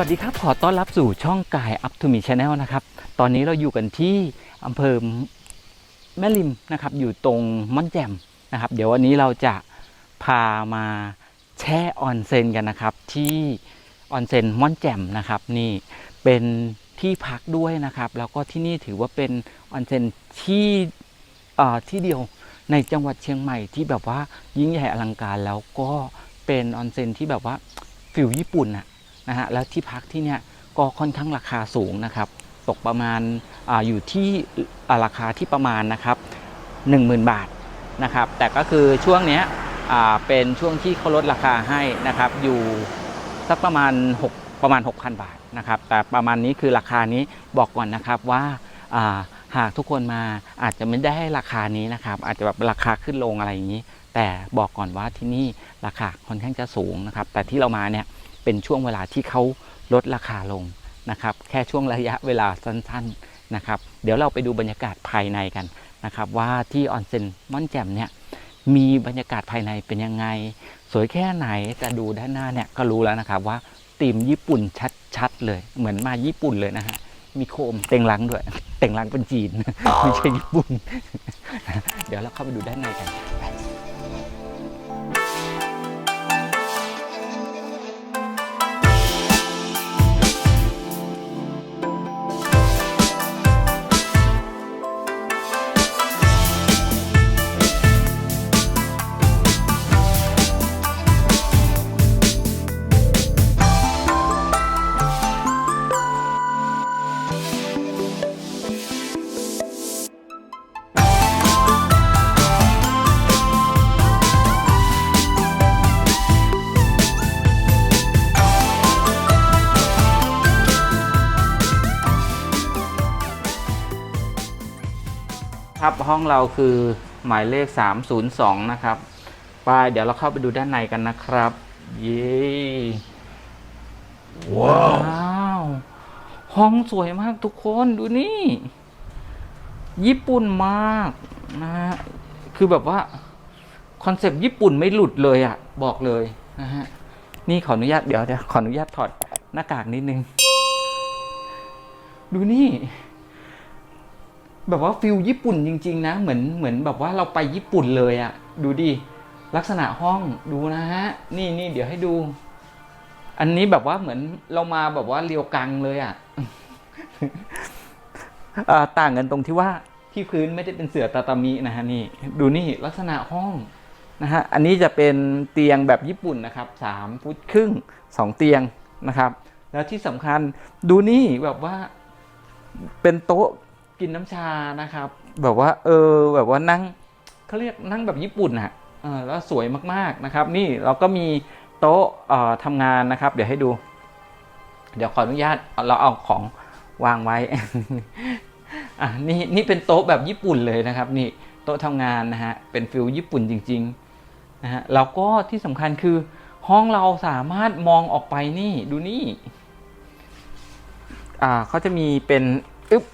วัสดีครับ ขอต้อนรับสู่ช่องกาย Up to Me Channel นะครับ ตอนนี้เราอยู่กันที่อำเภอแม่ริมนะครับ อยู่ตรงม่อนแจ่มนะครับ เดี๋ยววันนี้เราจะพามาแช่ออนเซ็นกันนะครับ ที่ออนเซ็นม่อนแจ่มนะครับ นี่เป็นที่พักด้วยนะครับ แล้วก็ที่นี่ถือว่าเป็นออนเซ็นที่อ่อที่เดียวในจังหวัดเชียงใหม่ที่แบบว่ายิ่งใหญ่อลังการแล้วก็เป็นออนเซ็นที่แบบว่าฟิลญี่ปุ่นอะ นะฮะแล้วที่พักที่เนี่ยก็ค่อนข้างราคาสูงนะครับ ตกประมาณอาอยู่ที่ราคาที่ประมาณนะครับ10,000 บาทนะครับ แต่ก็คือช่วงเนี้ยเป็นช่วงที่เขาลดราคาให้นะครับ อยู่สักประมาณ 6 ประมาณ 6,000 บาทนะครับ แต่ประมาณนี้คือราคานี้บอกก่อนนะครับว่าอ่าหากทุกคนมาอาจจะไม่ได้ให้ราคานี้นะครับ อาจจะแบบราคาขึ้นลงอะไรอย่างนี้ แต่บอกก่อนว่าที่นี่ราคาค่อนข้างจะสูงนะครับ แต่ที่เรามาเนี่ย เป็นช่วงเวลาที่เขาลดราคาลงนะครับ แค่ช่วงระยะเวลาสั้นๆนะครับ เดี๋ยวเราไปดูบรรยากาศภายในกันนะครับ ว่าที่ออนเซ็นม่อนแจ่มเนี่ยมีบรรยากาศภายในเป็นยังไง สวยแค่ไหนแต่ดูด้านหน้าเนี่ยก็รู้แล้วนะครับว่าธีมญี่ปุ่นชัดๆเลยเหมือนมาญี่ปุ่นเลยนะฮะมีโคมเต็งลังด้วย เต็งลังเป็นจีนไม่ใช่ญี่ปุ่น เดี๋ยวเราเข้าไปดูด้านในกัน ห้องเราคือหมายเลข 302 นะครับไปเดี๋ยวเราเข้าไปดูด้านในกันนะครับ เย้ว้าวห้องสวยมากทุกคนดูนี่ ญี่ปุ่นมากนะฮะคือแบบว่าคอนเซปต์ญี่ปุ่นไม่หลุดเลยอะ่ะ บอกเลยนะฮะนี่ขออนุญาตเดี๋ยวเดี๋ยวขออนุญาตถอดหน้ากากนิดนึง ดูนี่ แบบว่าฟิลญี่ปุ่นจริง ๆ นะ เหมือนเหมือนแบบว่าเราไปญี่ปุ่นเลยอะดูดิลักษณะห้องดูนะฮะ นี่นี่เดี๋ยวให้ดู อันนี้แบบว่าเหมือนเรามาแบบว่าเรียวกังเลยอะอ่าต่างกันตรงที่ว่าที่พื้นไม่ได้เป็นเสื่อตาตามินะฮะนี่ดูนี่ลักษณะห้องนะฮะอันนี้จะเป็นเตียงแบบญี่ปุ่นนะครับสามฟุตครึ่งสองเตียงนะครับ แล้วที่สำคัญดูนี่แบบว่าเป็นโต๊ะ กินน้ำชานะครับ แบบว่า เออ แบบว่านั่งเขาเรียกนั่งแบบญี่ปุ่นอะเออแล้วสวยมากๆนะครับ นี่เราก็มีโต๊ะเอ่อทำงานนะครับ เดี๋ยวให้ดู เดี๋ยวขออนุญาตเราเอาของวางไว้อะนี่นี่เป็นโต๊ะแบบญี่ปุ่นเลยนะครับ นี่โต๊ะทำงานนะฮะเป็นฟิลญี่ปุ่นจริงๆนะฮะแล้วก็ที่สำคัญคือห้องเราสามารถมองออกไปนี่ดูนี่อ่าเขาจะมีเป็นอึ๊บ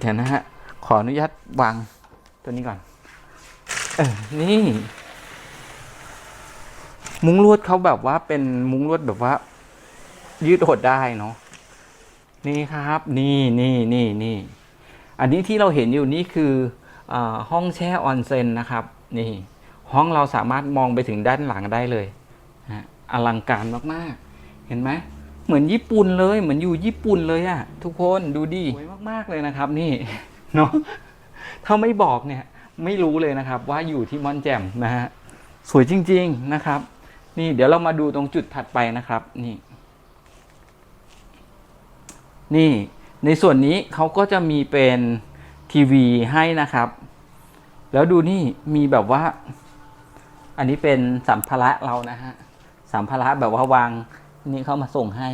เดี๋ยวนะฮะ ขออนุญาตวางตัวนี้ก่อน เออ นี่ มุ้งลวดเขาแบบว่าเป็นมุ้งลวดแบบว่า ยืดหดได้เนาะ นี่ครับ นี่นี่นี่นี่ อันนี้ที่เราเห็นอยู่นี่คืออห้องแช่ออนเซ็นนะครับ นี่ ห้องเราสามารถมองไปถึงด้านหลังได้เลย อลังการมาก ๆ เห็นไหม เหมือนญี่ปุ่นเลย เหมือนอยู่ญี่ปุ่นเลยอะทุกคนดูดิสวยมากๆเลยนะครับ นี่เนาะถ้าไม่บอกเนี่ย ไม่รู้เลยนะครับว่าอยู่ที่ม่อนแจ่มนะฮะสวยจริง ๆนะครับ นี่เดี๋ยวเรามาดูตรงจุดถัดไปนะครับ นี่ นี่ในส่วนนี้เขาก็จะมีเป็นทีวีให้นะครับ แล้วดูนี่มีแบบว่า อันนี้เป็นสัมภาระเรานะฮะสัมภาระแบบว่าวาง นี่เขามาส่งให้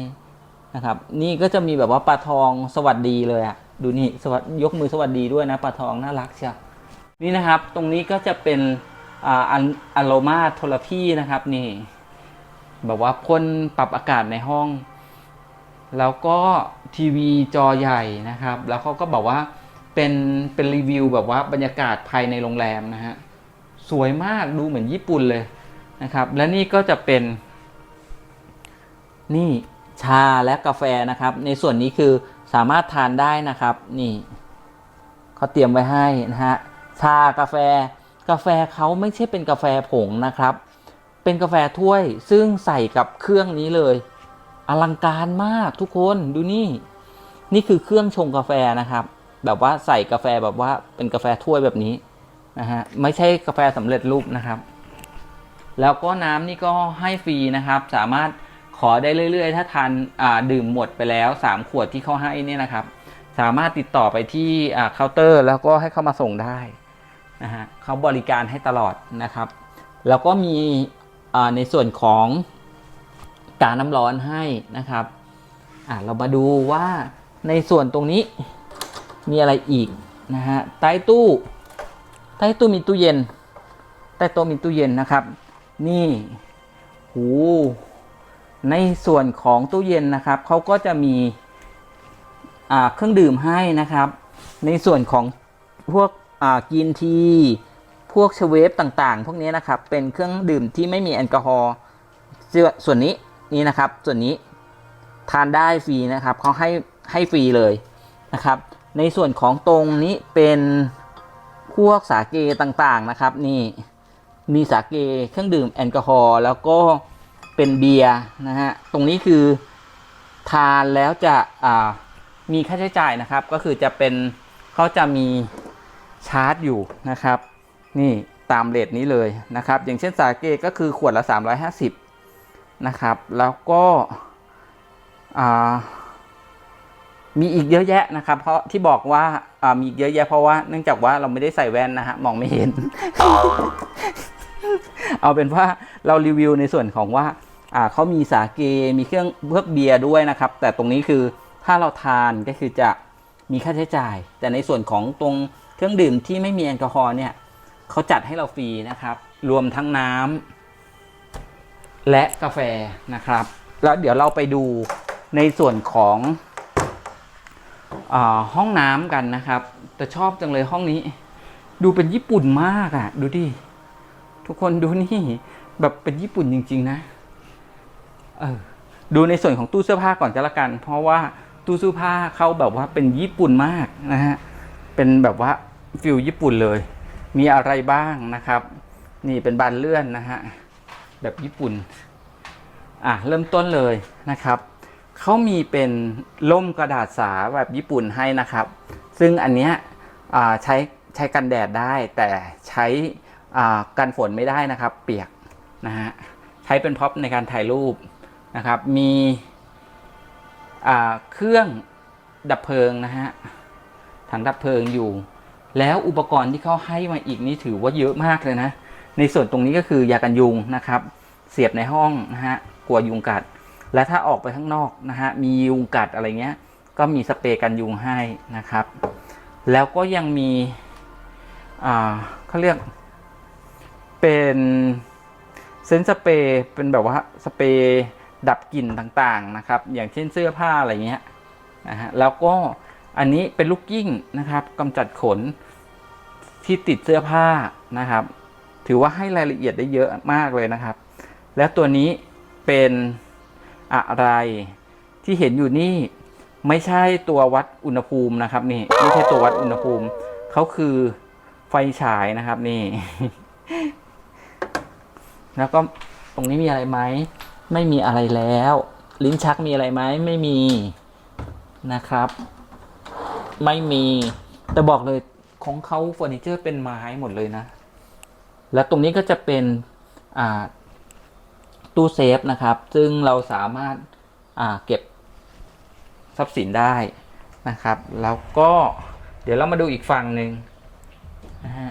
นะครับ นี่ก็จะมีแบบว่าปลาทองสวัสดีเลยอะดูนี่สวัสดยกมือสวัสดีด้วยนะปลาทองน่ารักเชียวนี่นะครับ ตรงนี้ก็จะเป็นอ่าอะโลมาโทรพีนะครับนี่แบบว่าพ่นปรับอากาศในห้อง แล้วก็ทีวีจอใหญ่นะครับ แล้วเขาก็บอกว่าเป็นเป็นรีวิวแบบว่าบรรยากาศภายในโรงแรมนะฮะสวยมากดูเหมือนญี่ปุ่นเลยนะครับ และนี่ก็จะเป็น นี่ชาและกาแฟนะครับ ในส่วนนี้คือสามารถทานได้นะครับ นี่เขาเตรียมไว้ให้นะฮะชากาแฟ กาแฟเขาไม่ใช่เป็นกาแฟผงนะครับ เป็นกาแฟถ้วยซึ่งใส่กับเครื่องนี้เลย อลังการมากทุกคนดูนี่ นี่คือเครื่องชงกาแฟนะครับ แบบว่าใส่กาแฟแบบว่าเป็นกาแฟถ้วยแบบนี้นะฮะไม่ใช่กาแฟสำเร็จรูปนะครับ แล้วก็น้ำนี่ก็ให้ฟรีนะครับ สามารถ ขอได้เรื่อย ๆ ถ้าทานดื่มหมดไปแล้ว 3 ขวดที่เขาให้เนี่ยนะครับ สามารถติดต่อไปที่เคาน์เตอร์ แล้วก็ให้เข้ามาส่งได้นะฮะเขาบริการให้ตลอดนะครับ แล้วก็มีในส่วนของกาน้ำร้อนให้นะครับเรามาดูว่าในส่วนตรงนี้มีอะไรอีกนะฮะใต้ตู้ใต้ตู้มีตู้เย็น ใต้โต๊ะมีตู้เย็นนะครับ นี่หู ในส่วนของตู้เย็นนะครับเขาก็จะมีเครื่องดื่มให้นะครับ ในส่วนของพวกกินที พวกเชเวฟต่างๆ พวกนี้นะครับ เป็นเครื่องดื่มที่ไม่มีแอลกอฮอล์ส่วนนี้นี่นะครับ ส่วนนี้ทานได้ฟรีนะครับเขาให้ให้ฟรีเลยนะครับ ในส่วนของตรงนี้เป็นพวกสาเกต่างๆนะครับ นี่มีสาเกเครื่องดื่มแอลกอฮอล์แล้วก็ เป็นเบียร์นะฮะ ตรงนี้คือทานแล้วจะมีค่าใช้จ่ายนะครับ ก็คือจะเป็นเขาจะมีชาร์จอยู่นะครับ นี่ตามเรทนี้เลยนะครับ อย่างเช่นสาเกก็คือขวดละ 350 นะครับ แล้วก็มีอีกเยอะแยะนะครับ เพราะที่บอกว่าอ่ามีอีกเยอะแยะเพราะว่าเนื่องจากว่าเราไม่ได้ใส่แว่นนะฮะมองไม่เห็น เอาเป็นว่าเรารีวิวในส่วนของว่า อ่าเขามีสาเกมีเครื่องเพื่อเบียร์ด้วยนะครับ แต่ตรงนี้คือถ้าเราทานก็คือจะมีค่าใช้จ่าย แต่ในส่วนของตรงเครื่องดื่มที่ไม่มีแอลกอฮอล์เนี่ยเขาจัดให้เราฟรีนะครับ รวมทั้งน้ำและกาแฟนะครับ แล้วเดี๋ยวเราไปดูในส่วนของอห้องน้ำกันนะครับ แต่ชอบจังเลยห้องนี้ ดูเป็นญี่ปุ่นมากอะ่ะ ดูดิ ทุกคนดูนี่ แบบเป็นญี่ปุ่นจริง ๆ นะ ดูในส่วนของตู้เสื้อผ้าก่อนก็แล้วกัน เพราะว่าตู้เสื้อผ้าเขาแบบว่าเป็นญี่ปุ่นมากนะฮะเป็นแบบว่าฟิลญี่ปุ่นเลย มีอะไรบ้างนะครับ นี่เป็นบานเลื่อนนะฮะแบบญี่ปุ่นอะเริ่มต้นเลยนะครับเขามีเป็นล่มกระดาษสาแบบญี่ปุ่นให้นะครับ ซึ่งอันเนี้ยใช้ใช้กันแดดได้ แต่ใช้กันฝนไม่ได้นะครับ เปียกนะฮะใช้เป็นพ็อปในการถ่ายรูป นะครับ มีเครื่องดับเพลิงนะฮะถังดับเพลิงอยู่ แล้วอุปกรณ์ที่เขาให้มาอีกนี่ถือว่าเยอะมากเลยนะ ในส่วนตรงนี้ก็คือยากันยุงนะครับ เสียบในห้องนะฮะกลัวยุงกัด และถ้าออกไปข้างนอกนะฮะมียุงกัดอะไรเงี้ย ก็มีสเปรย์กันยุงให้นะครับ แล้วก็ยังมีเขาเรียก เป็นเซนส์สเปรย์เป็นแบบว่าสเปรย์ ดับกลิ่นต่างๆนะครับ อย่างเช่นเสื้อผ้าอะไรเงี้ยนะฮะแล้วก็อันนี้เป็นลูกกิ้งนะครับกำจัดขนที่ติดเสื้อผ้านะครับ ถือว่าให้รายละเอียดได้เยอะมากเลยนะครับ แล้วตัวนี้เป็นอะไรที่เห็นอยู่นี่ไม่ใช่ตัววัดอุณหภูมินะครับ นี่ไม่ใช่ตัววัดอุณหภูมิเขาคือไฟฉายนะครับนี่ แล้วก็ตรงนี้มีอะไรไหม ไม่มีอะไรแล้ว ลิ้นชักมีอะไรไหมไม่มีนะครับ ไม่มี แต่บอกเลยของเขาเฟอร์นิเจอร์เป็นไม้หมดเลยนะ แล้วตรงนี้ก็จะเป็นตู้เซฟนะครับ ซึ่งเราสามารถเก็บทรัพย์สินได้นะครับ แล้วก็เดี๋ยวเรามาดูอีกฝั่งหนึ่งนะฮะ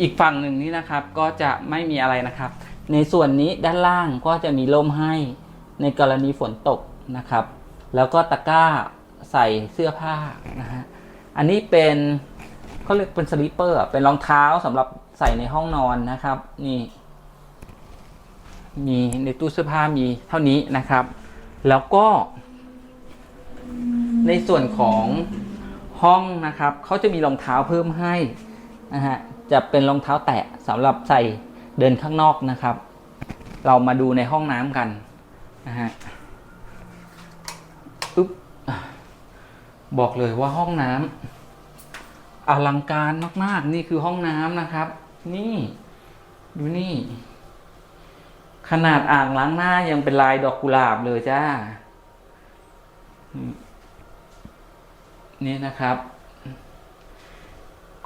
อีกฝั่งหนึ่งนี้นะครับก็จะไม่มีอะไรนะครับ ในส่วนนี้ด้านล่างก็จะมีร่มให้ในกรณีฝนตกนะครับ แล้วก็ตะกร้าใส่เสื้อผ้านะฮะอันนี้เป็นเขาเรียกเป็นสลิปเปอร์เป็นรองเท้าสำหรับใส่ในห้องนอนนะครับ นี่มีในตู้เสื้อผ้ามีเท่านี้นะครับ แล้วก็ ในส่วนของห้องนะครับเขาจะมีรองเท้าเพิ่มให้นะฮะจะเป็นรองเท้าแตะสำหรับใส่ เดินข้างนอกนะครับ เรามาดูในห้องน้ำกันนะฮะปึ๊บบอกเลยว่าห้องน้ำอลังการมาก ๆ นี่คือห้องน้ำนะครับ นี่ดูนี่ ขนาดอ่างล้างหน้ายังเป็นลายดอกกุหลาบเลยจ้า นี่นะครับ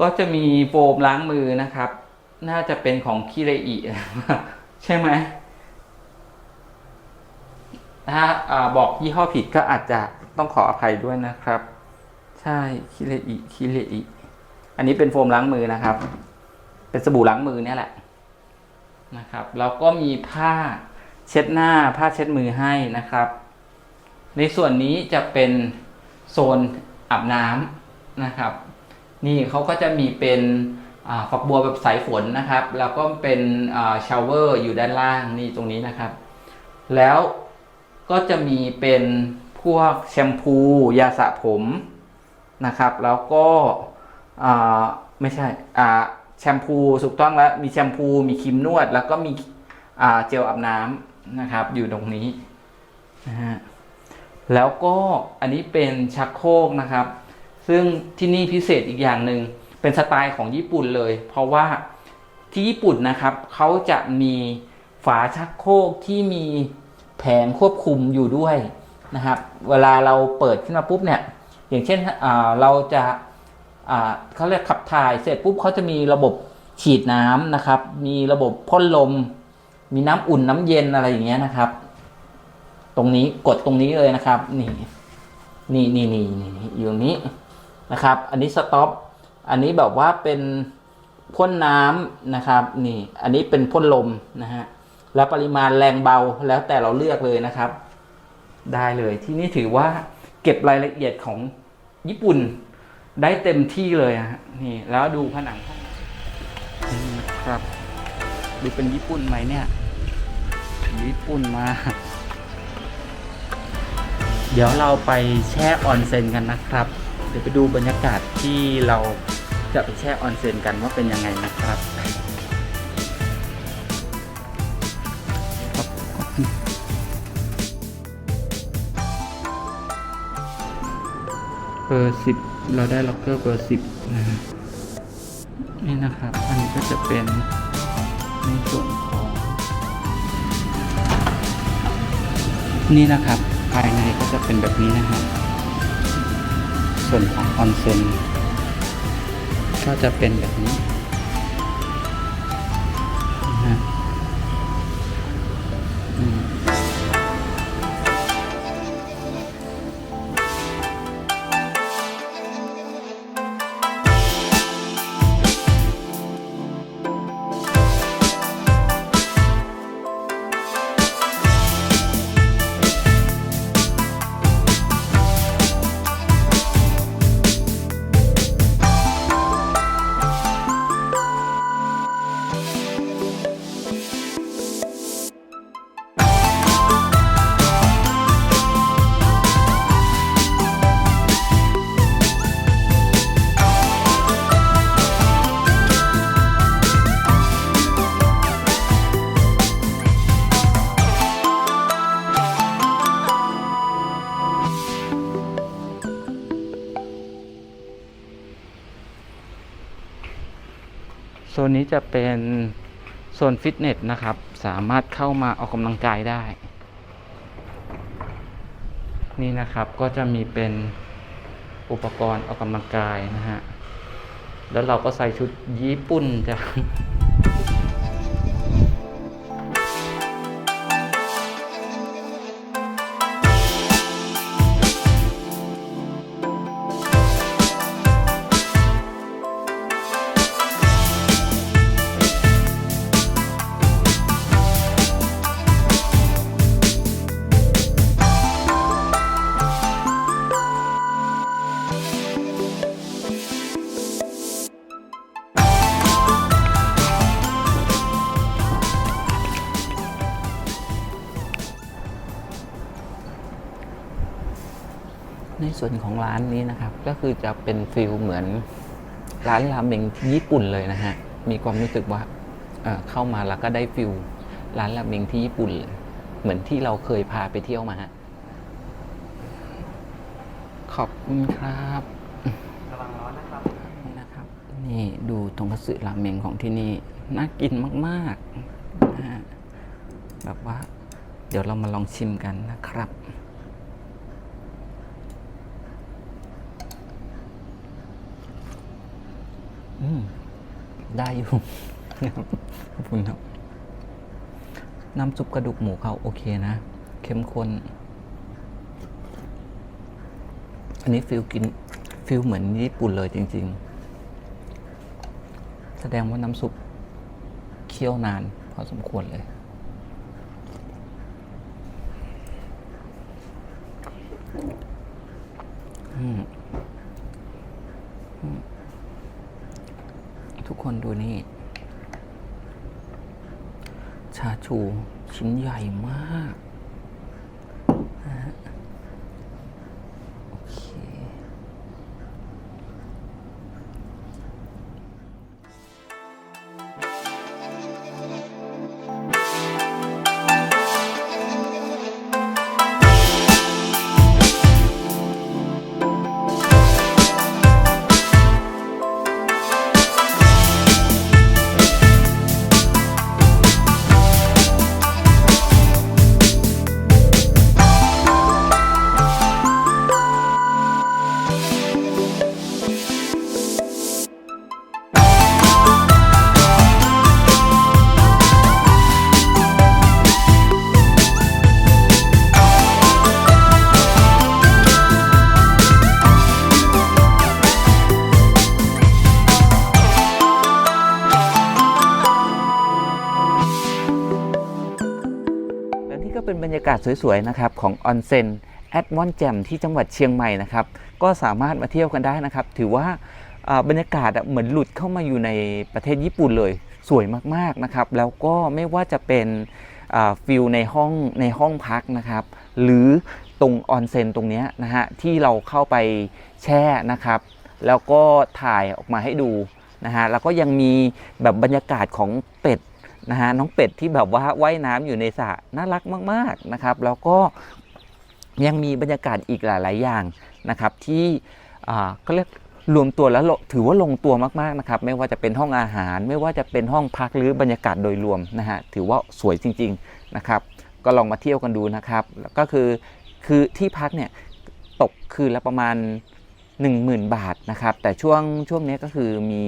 ก็จะมีโฟมล้างมือนะครับ น่าจะเป็นของคิเรอิใช่ไหมถ้าอบอกยี่ห้อผิดก็อาจจะต้องขออภัยด้วยนะครับ ใช่คิเรอิคิเรอิอันนี้เป็นโฟมล้างมือนะครับ เป็นสบู่ล้างมือเนี่ยแหละนะครับแล้วก็มีผ้าเช็ดหน้าผ้าเช็ดมือให้นะครับ ในส่วนนี้จะเป็นโซนอาบน้ำนะครับ นี่เขาก็จะมีเป็น ฝักบัวแบบสายฝนนะครับ แล้วก็เป็นชาวเวอร์อยู่ด้านล่างนี่ตรงนี้นะครับ แล้วก็จะมีเป็นพวกแชมพูยาสระผมนะครับ แล้วก็ไม่ใช่แชมพูถูกต้องแล้วมีแชมพูมีครีมนวด แล้วก็มีเจลอาบน้ำนะครับ อยู่ตรงนี้นะฮะแล้วก็อันนี้เป็นชักโครกนะครับ ซึ่งที่นี่พิเศษอีกอย่างหนึ่ง เป็นสไตล์ของญี่ปุ่นเลย เพราะว่าที่ญี่ปุ่นนะครับเขาจะมีฝาชักโครกที่มีแผงควบคุมอยู่ด้วยนะครับ เวลาเราเปิดขึ้นมาปุ๊บเนี่ย อย่างเช่นเราจะเขาเรียกขับถ่ายเสร็จปุ๊บเขาจะมีระบบฉีดน้ำนะครับ มีระบบพ่นลม มีน้ำอุ่นน้ำเย็นอะไรอย่างเงี้ยนะครับ ตรงนี้กดตรงนี้เลยนะครับ นี่นี่นี่นี่นี่นี่อยู่ตรงนี้นะครับ อันนี้สต็อป อันนี้แบบว่าเป็นพ่นน้ำนะครับนี่อันนี้เป็นพ่นลมนะฮะแล้วปริมาณแรงเบาแล้วแต่เราเลือกเลยนะครับ ได้เลยที่นี่ถือว่าเก็บรายละเอียดของญี่ปุ่นได้เต็มที่เลยฮะนี่แล้วดูผนังห้องนี่นะครับ ดูเป็นญี่ปุ่นไหมเนี่ย ญี่ปุ่นมา เดี๋ยวเราไปแช่ออนเซ็นกันนะครับ เดี๋ยวไปดูบรรยากาศที่เรา จะไปแช่ออนเซ็นกันว่าเป็นยังไงนะครับเบอร์สิบเราได้ล็อกเกอร์เบอร์สิบนะฮะนี่นะครับ อันนี้ก็จะเป็นในส่วนของ นี่นะครับ ภายในก็จะเป็นแบบนี้นะครับ ส่วนของออนเซ็น ก็จะเป็นแบบนี้ นี้จะเป็นโซนฟิตเนสนะครับ สามารถเข้ามาออกกำลังกายได้ นี่นะครับก็จะมีเป็นอุปกรณ์ออกกำลังกายนะฮะ แล้วเราก็ใส่ชุดญี่ปุ่นจ้ะ ส่วนของร้านนี้นะครับ ก็คือจะเป็นฟิลเหมือนร้านราเมงที่ญี่ปุ่นเลยนะฮะ มีความรู้สึกว่าเอ่อเข้ามาแล้วก็ได้ฟิลร้านราเมงที่ญี่ปุ่น เหมือนที่เราเคยพาไปเที่ยวมาฮะขอบคุณครับระวังร้อนนะครับ นี่นะครับ นี่ดูทงคัตสึราเมงของที่นี่ น่ากินมากๆนะฮะแบบว่า เดี๋ยวเรามาลองชิมกันนะครับ อืม ได้อยู่ ขอบคุณครับ น้ำซุปกระดูกหมูเขาโอเคนะ เข้มข้น อันนี้ฟิลกินฟิลเหมือนญี่ปุ่นเลยจริง ๆ แสดงว่าน้ำซุปเคี่ยวนาน พอสมควรเลย อืมอืมทุก คนดูนี่ ชาชูชิ้นใหญ่มาก บรรยากาศสวยๆนะครับของออนเซ็นแอดมอนแจมที่จังหวัดเชียงใหม่นะครับก็สามารถมาเที่ยวกันได้นะครับ ถือว่าบรรยากาศเหมือนหลุดเข้ามาอยู่ในประเทศญี่ปุ่นเลย สวยมากๆนะครับ แล้วก็ไม่ว่าจะเป็นฟิลในห้องในห้องพักนะครับ หรือตรงออนเซ็นตรงนี้นะฮะที่เราเข้าไปแช่นะครับ แล้วก็ถ่ายออกมาให้ดูนะฮะแล้วก็ยังมีแบบบรรยากาศของเป็ด นะฮะน้องเป็ดที่แบบว่าว่ายน้ำอยู่ในสระน่ารักมาก ๆนะครับ แล้วก็ยังมีบรรยากาศอีกหลาย ๆ อย่างนะครับ ที่อ่าก็เรียกรวมตัวแล้วถือว่าลงตัวมาก ๆ นะครับ ไม่ว่าจะเป็นห้องอาหาร ไม่ว่าจะเป็นห้องพักหรือบรรยากาศโดยรวมนะฮะถือว่าสวยจริง ๆ นะครับ ก็ลองมาเที่ยวกันดูนะครับแล้วก็คือคือที่พักเนี่ยตกคืนละประมาณ 10,000 บาทนะครับ แต่ช่วงช่วงนี้ก็คือมี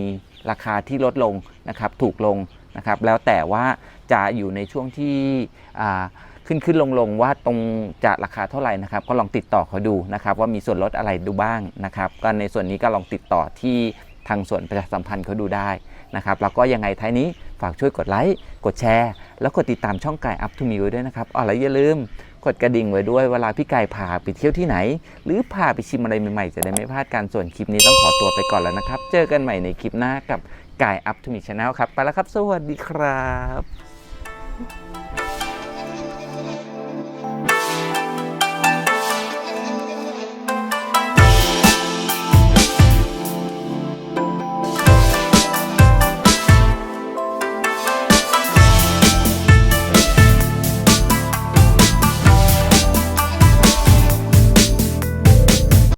ราคาที่ลดลงนะครับ ถูกลง นะครับแล้วแต่ว่าจะอยู่ในช่วงที่ขึ้นขึ้นลงลงว่าตรงจะราคาเท่าไหร่นะครับ ก็ลองติดต่อเขาดูนะครับ ว่ามีส่วนลดอะไรดูบ้างนะครับ ก็ในส่วนนี้ก็ลองติดต่อที่ทางส่วนประชาสัมพันธ์เขาดูได้นะครับแล้วก็ยังไงท้ายนี้ฝากช่วยกดไลค์กดแชร์ แล้วกดติดตามช่องไก่อัพทูมีไว้ด้วยนะครับอ๋อแล้วอย่าลืมกดกระดิ่งไว้ด้วยเวลาพี่ไก่พาไปเที่ยวที่ไหน หรือพาไปชิมอะไรใหม่ๆ จะได้ไม่พลาดกันส่วนคลิปนี้ต้องขอตัวไปก่อนแล้วนะครับ เจอกันใหม่ในคลิปหน้ากับ กายอัพทูมิชแนลครับ ไปแล้วครับ สวัสดีครับ